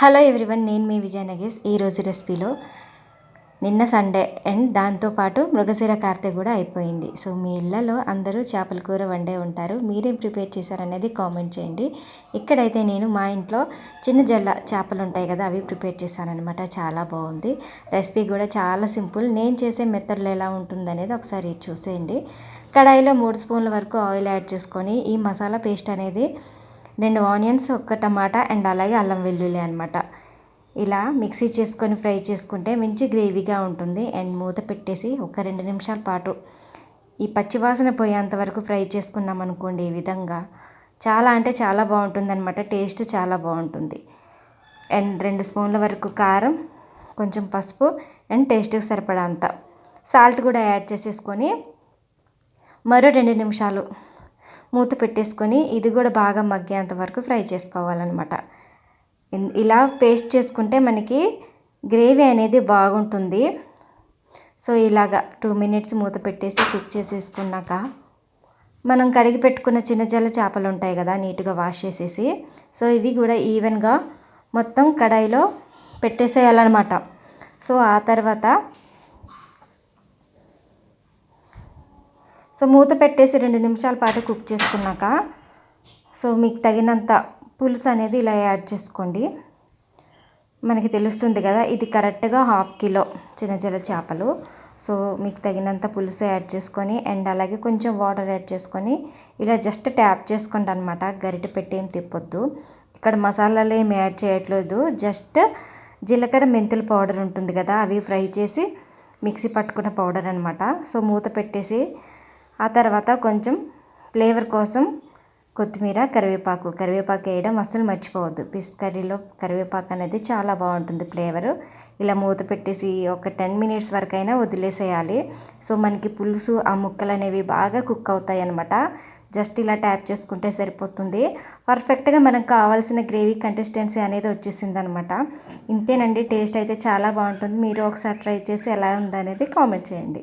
Hello everyone నేను మీ విజయ నగేష్. ఈరోజు రెసిపీలో నిన్న సండే అండ్ దాంతోపాటు మృగశిర కార్తె కూడా అయిపోయింది. సో మీ ఇళ్ళలో అందరూ చేపల కూర వండే ఉంటారు. మీరేం ప్రిపేర్ చేశారనేది కామెంట్ చేయండి. ఇక్కడైతే నేను మా ఇంట్లో చిన్న జల్ల చేపలు ఉంటాయి కదా అవి ప్రిపేర్ చేశానమాట చాలా బాగుంది. రెసిపీ కూడా చాలా సింపుల్. నేను చేసే మెథడ్లో ఎలా ఉంటుందనేది ఒకసారి చూసేయండి. కడాయిలో మూడు స్పూన్ల వరకు ఆయిల్ యాడ్ చేసుకొని ఈ మసాలా పేస్ట్ అనేది రెండు ఆనియన్స్ ఒక టమాటా అండ్ అలాగే అల్లం వెల్లుల్లి అనమాట ఇలా మిక్సీ చేసుకొని ఫ్రై చేసుకుంటే మంచి గ్రేవీగా ఉంటుంది. అండ్ మూత పెట్టేసి ఒక రెండు నిమిషాల పాటు ఈ పచ్చివాసన పోయేంత వరకు ఫ్రై చేసుకున్నాం అనుకోండి ఈ విధంగా. చాలా అంటే చాలా బాగుంటుంది అనమాట టేస్ట్ చాలా బాగుంటుంది. అండ్ రెండు స్పూన్ల వరకు కారం కొంచెం పసుపు అండ్ టేస్ట్కి సరిపడా అంత. సాల్ట్ కూడా యాడ్ చేసేసుకొని మరో రెండు నిమిషాలు మూత పెట్టేసుకొని ఇది కూడా బాగా మగ్గేంత వరకు ఫ్రై చేసుకోవాలన్నమాట. ఇలా పేస్ట్ చేసుకుంటే మనకి గ్రేవీ అనేది బాగుంటుంది. సో ఇలాగా టూ మినిట్స్ మూత పెట్టేసి కుక్ చేసేసుకున్నాక మనం కడిగి పెట్టుకున్న చిన్న జల్ల చేపలు ఉంటాయి కదా నీట్గా వాష్ చేసేసి. సో ఇవి కూడా ఈవెన్గా మొత్తం కడాయిలో పెట్టేసేయాలన్నమాట. సో ఆ తర్వాత సో మూత పెట్టేసి రెండు నిమిషాల పాటు కుక్ చేసుకున్నాక సో మీకు తగినంత పులుసు అనేది ఇలా యాడ్ చేసుకోండి. మనకి తెలుస్తుంది కదా ఇది కరెక్ట్గా హాఫ్ కిలో చిన్న చిన్న చేపలు. సో మీకు తగినంత పులుసు యాడ్ చేసుకొని అండ్ అలాగే కొంచెం వాటర్ యాడ్ చేసుకొని ఇలా జస్ట్ ట్యాప్ చేసుకోండి అనమాట గరిటె పెట్టి ఏం తిప్పొద్దు. ఇక్కడ మసాలాలు ఏమి యాడ్ చేయట్లేదు. జస్ట్ జీలకర్ర మెంతుల పౌడర్ ఉంటుంది కదా అవి ఫ్రై చేసి మిక్సీ పట్టుకున్న పౌడర్ అనమాట సో మూత పెట్టేసి ఆ తర్వాత కొంచెం ఫ్లేవర్ కోసం కొత్తిమీర కరివేపాకు. కరివేపాకు వేయడం అస్సలు మర్చిపోవద్దు. ఫిష్ కర్రీలో కరివేపాకు అనేది చాలా బాగుంటుంది ఫ్లేవర్. ఇలా మూత పెట్టేసి ఒక టెన్ మినిట్స్ వరకైనా వదిలేసేయాలి. సో మనకి పులుసు ఆ ముక్కలు అనేవి బాగా కుక్ అవుతాయి అనమాట జస్ట్ ఇలా ట్యాప్ చేసుకుంటే సరిపోతుంది. పర్ఫెక్ట్గా మనకు కావాల్సిన గ్రేవీ కంటెస్టెన్సీ అనేది వచ్చేసింది అనమాట ఇంతేనండి. టేస్ట్ అయితే చాలా బాగుంటుంది. మీరు ఒకసారి ట్రై చేసి ఎలా ఉందనేది కామెంట్ చేయండి.